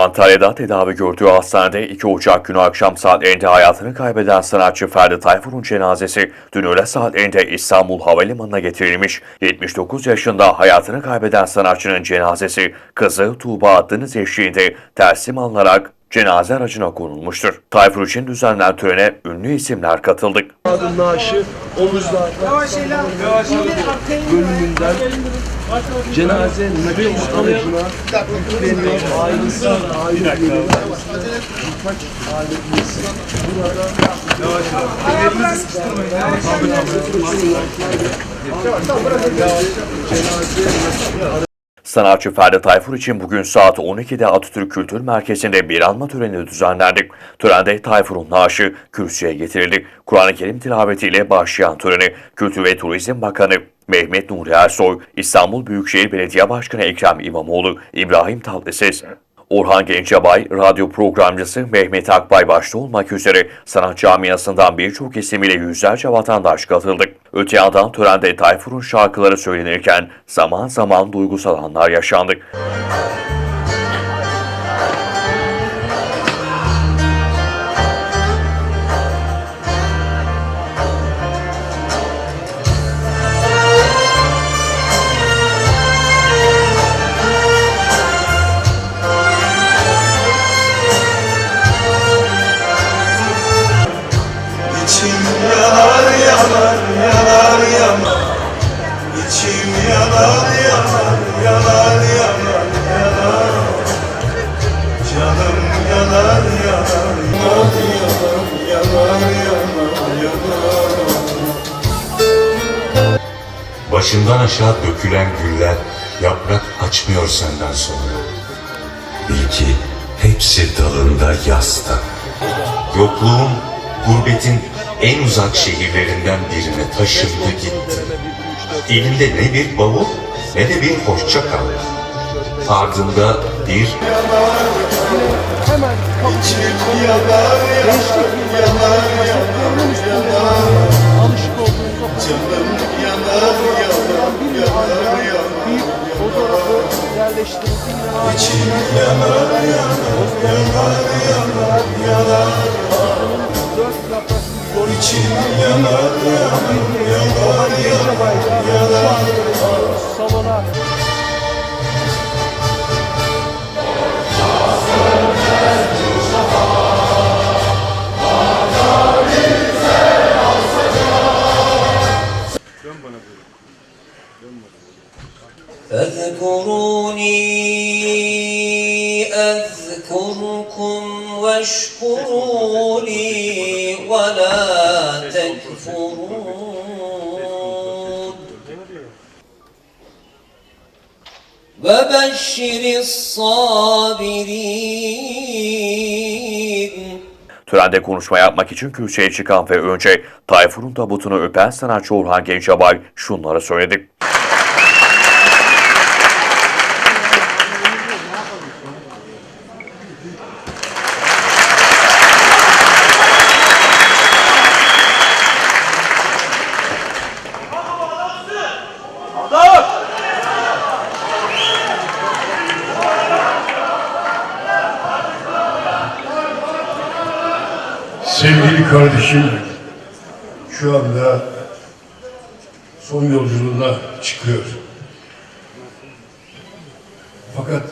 Antalya'da tedavi gördüğü hastanede iki Ocak günü akşam saatlerinde hayatını kaybeden sanatçı Ferdi Tayfur'un cenazesi dün öğle saatlerinde İstanbul Havalimanı'na getirilmiş. 79 yaşında hayatını kaybeden sanatçının cenazesi kızı Tuğba Adınız eşliğinde teslim alınarak cenaze aracına konulmuştur. Tayfur için düzenlenen törene ünlü isimler katıldı. Adın naaşı omuzlarda bölümünden cenaze nüfus aracına yükleniyor. Ailesi, aileleri, birkaç ailemiz burada Sanatçı Ferdi Tayfur için bugün saat 12'de Atatürk Kültür Merkezi'nde bir anma töreni düzenlendi. Törende Tayfur'un naaşı kürsüye getirildi. Kur'an-ı Kerim tilavetiyle başlayan töreni Kültür ve Turizm Bakanı Mehmet Nuri Ersoy, İstanbul Büyükşehir Belediye Başkanı Ekrem İmamoğlu, İbrahim Tatlıses, Orhan Gencebay, radyo programcısı Mehmet Akbay başta olmak üzere sanat camiasından birçok isim ile yüzlerce vatandaş katıldı. Öte yandan törende Tayfur'un şarkıları söylenirken zaman zaman duygusal anlar yaşandı. İçim yanar yanar yanar yanar İçim yanar yanar yanar yanar yanar Canım yanar yanar yanar yanar yanar yanar Başından aşağı dökülen güller yaprak açmıyor senden sonra. Bil ki hepsi dalında yasta. Yokluğun, gurbetin en uzak şehirlerinden birine taşındı gitti. Elinde ne bir bavul ne de bir hoşça kal. Ardında bir yanar alışık olduğunuz o Canım yanar yanar yanar yanar fotoğrafı yerleştirildi. İçim yanar yanar yanar yanar yanar Dört yaprak bir İçim yanar yanar yanar yanar yanar salona فاذكروني أذكركم واشكروا لي ولا تكفرون وبشر الصابرين Törende konuşma yapmak için kürsüye çıkan ve önce Tayfur'un tabutunu öpen sanatçı Orhan Gencebay şunları söyledi. Sevgili kardeşim şu anda son yolculuğuna çıkıyor. Fakat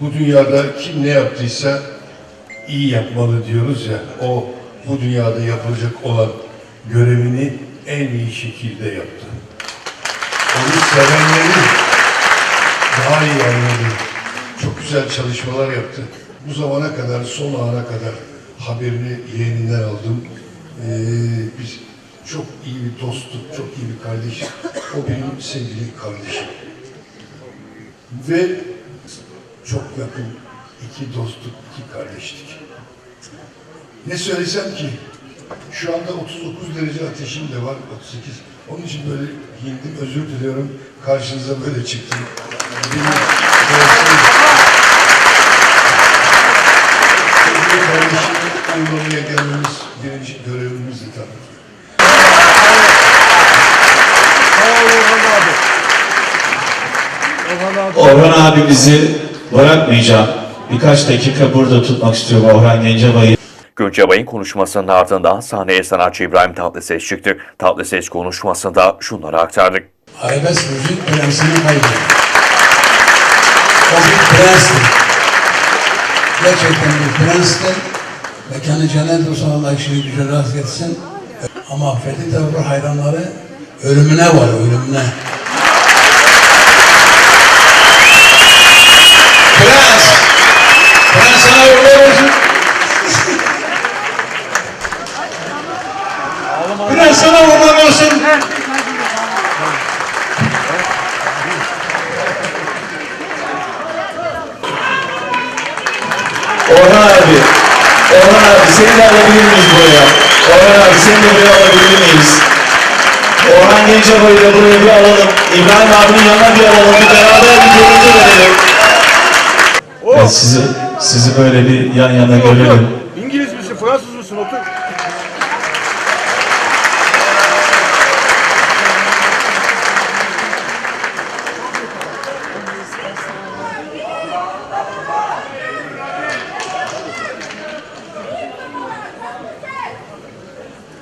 bu dünyada kim ne yaptıysa iyi yapmalı diyoruz ya. O bu dünyada yapılacak olan görevini en iyi şekilde yaptı. Onu sevenleri daha iyi anladı. Çok güzel çalışmalar yaptı. Bu zamana kadar, son ana kadar haberini yeğeninden aldım. Ee, biz çok iyi bir dostluk, çok iyi bir kardeş. O benim sevgili kardeşim. Ve çok yakın iki dostluk, iki kardeşlik. Ne söylesem ki şu anda 39 derece ateşim de var, 38. Onun için böyle giyindim, özür diliyorum. Karşınıza böyle çıktım. Beni Orhan abi. Orhan abi. Orhan abimizi bırakmayacağım. birkaç dakika burada tutmak istiyorum Orhan Gencebay'ı. Güncebay'ın konuşmasının ardından sahneye sanatçı İbrahim Tatlıses çıktı. Tatlıses konuşmasında şunları aktardı. arabesk müzik prensini kaybetti. O bir prensti. Gerçekten bir prensti. Mekanı cennet olsun Allah işini gücü rast etsin. Ama Fethi Tavır hayranları ölümüne var, ölümüne. Prens! Olsun. Prens sana uğurlar olsun. Orhan abi, Orhan abi seni de alabilir miyiz buraya? Orhan abi seni de buraya alabilir miyiz? Orhan Gencebay'ı da buraya bir alalım. İbrahim abinin yanına bir alalım. Bir beraber bir görüntü verelim. Evet, sizi, sizi böyle bir yan yana görelim. İngiliz misin, Fransız mısın? Otur.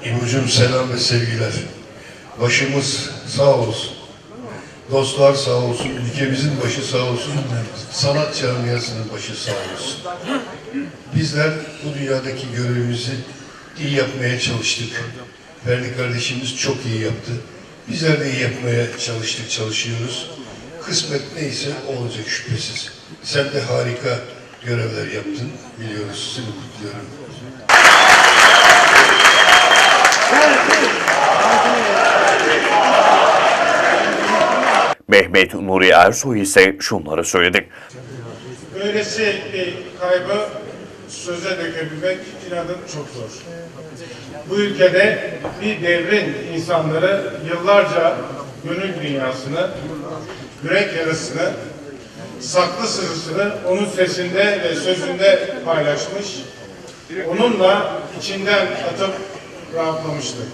İbucum selam ve sevgiler. Başımız sağ olsun. Dostlar sağ olsun, ülkemizin başı sağ olsun, sanat camiasının başı sağ olsun. Bizler bu dünyadaki görevimizi iyi yapmaya çalıştık. Ferdi kardeşimiz çok iyi yaptı. Bizler de iyi yapmaya çalıştık, çalışıyoruz. Kısmet neyse olacak şüphesiz. Sen de harika görevler yaptın, biliyoruz. Seni kutluyorum. Mehmet Nuri Ersoy ise şunları söyledi. Böylesi bir kaybı söze dökebilmek inanın çok zor. Bu ülkede bir devrin insanları yıllarca gönül dünyasını, yürek yarasını, saklı sırrısını onun sesinde ve sözünde paylaşmış, onunla içinden atıp rahatlamıştır.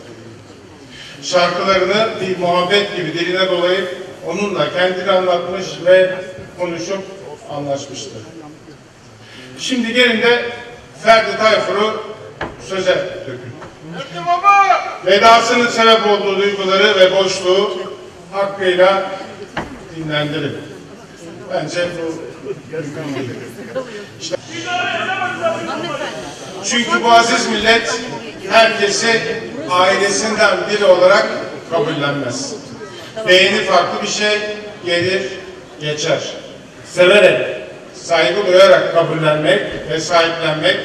Şarkılarını bir muhabbet gibi diline dolayıp onunla kendini anlatmış ve konuşup anlaşmıştır. Şimdi gelin de Ferdi Tayfur'u söze dökün. Vedasının sebep olduğu duyguları ve boşluğu hakkıyla dinlendirin. Bence bu. İşte- Çünkü bu aziz millet herkesi ailesinden biri olarak kabullenmez. Beğeni farklı bir şey, gelir, geçer. Severek, saygı duyarak kabullenmek ve sahiplenmek,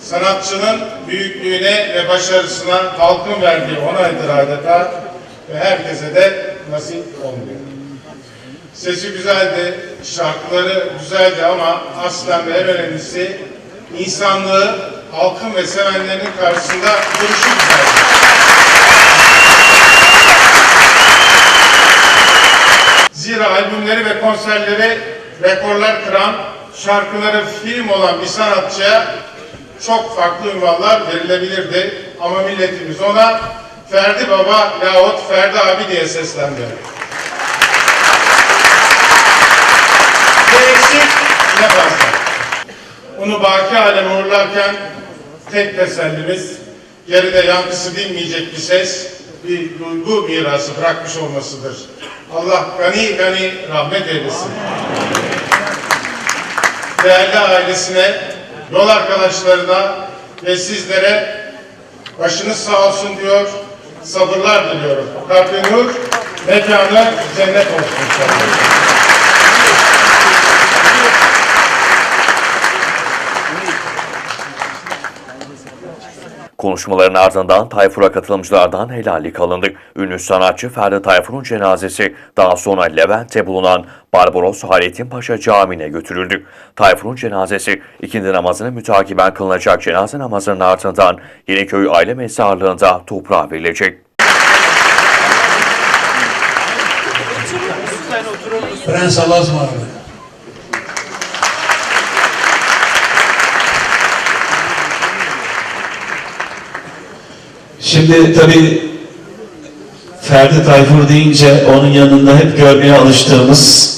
sanatçının büyüklüğüne ve başarısına halkın verdiği onaydır adeta ve herkese de nasip olmuyor. Sesi güzeldi, şarkıları güzeldi ama aslen ve en önemlisi insanlığı halkın ve sevenlerinin karşısında duruşu güzeldi. Zira albümleri ve konserleri rekorlar kıran, şarkıları film olan bir sanatçıya çok farklı ünvanlar verilebilirdi. Ama milletimiz ona Ferdi Baba yahut Ferdi abi diye seslendi. Ne eksik ne fazla. Onu baki aleme uğurlarken tek tesellimiz geride yankısı dinmeyecek bir ses, bir duygu mirası bırakmış olmasıdır. Allah gani gani rahmet eylesin. Değerli ailesine, yol arkadaşlarına ve sizlere başınız sağ olsun diyor, sabırlar diliyorum. Kalbi nur, mekanı cennet olsun Konuşmaların ardından Tayfur'a katılımcılardan helallik alındı. Ünlü sanatçı Ferdi Tayfur'un cenazesi daha sonra Levent'te bulunan Barbaros Hayrettin Paşa Camii'ne götürüldü. Tayfur'un cenazesi ikindi namazını mütakiben kılınacak cenaze namazının ardından Yeniköy Aile Mezarlığı'nda toprağa verilecek. Prens Allah'a Şimdi tabii Ferdi Tayfur deyince onun yanında hep görmeye alıştığımız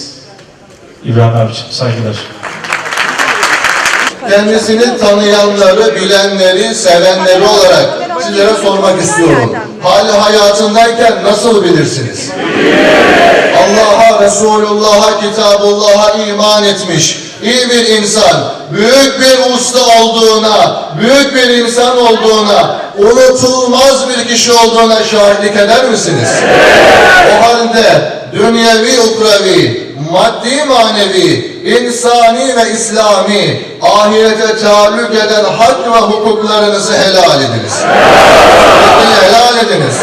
İbrahim abiciğim saygılar. kendisini tanıyanları, bilenleri, sevenleri olarak sizlere sormak istiyorum. Hali hayatındayken nasıl bilirsiniz? Allah'a, Resulullah'a, Kitabullah'a iman etmiş, iyi bir insan, büyük bir usta olduğuna, büyük bir insan olduğuna, unutulmaz bir kişi olduğuna şahitlik eder misiniz? O halde dünyevi, ukrevi, maddi, manevi, insani ve İslami, ahirete taalluk eden hak ve hukuklarınızı helal ediniz. Peki helal ediniz.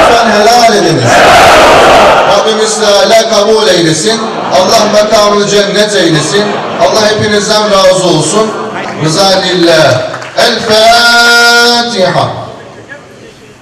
Lütfen helal ediniz. Rabbimiz Teala kabul eylesin. Allah makamını cennet eylesin. Allah hepinizden razı olsun. Rıza lillah. 啊这好。